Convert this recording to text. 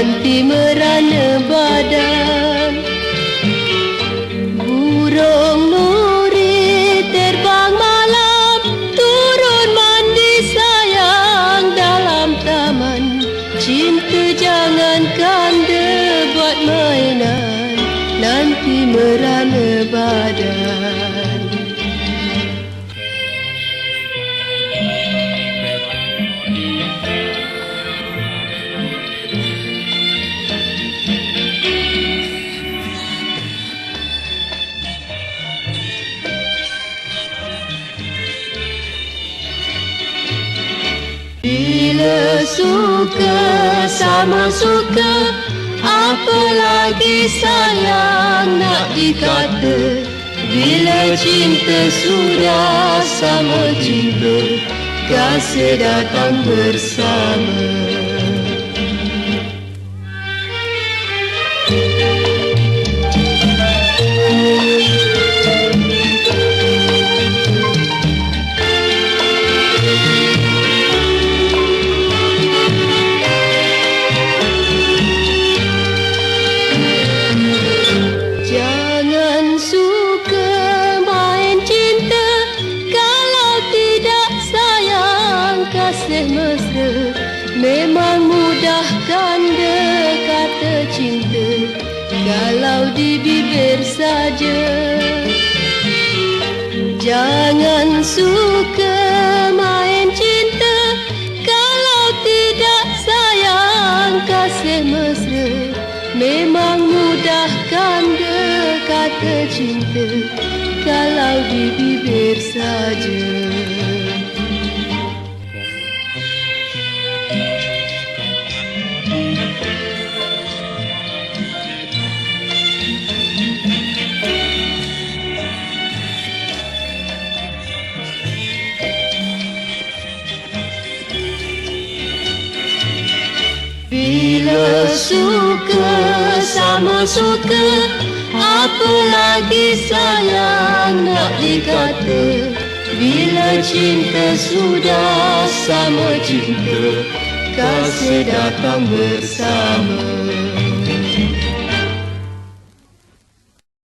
Nanti merana badan. Burung nuri terbang malam Turun mandi sayang dalam taman. Cinta jangan kandebat mainan Nanti merana badan. Bila suka sama suka Apalagi sayang nak dikata. Bila cinta sudah sama cinta Kasih datang bersama Memang mudahkan kata cinta Kalau di bibir saja. Jangan suka main cinta Kalau tidak sayang kasih mesra. Memang mudahkan kata cinta Kalau di bibir saja Bila suka sama suka Apa lagi sayang nak dikata? Bila cinta sudah sama cinta Kasih datang bersama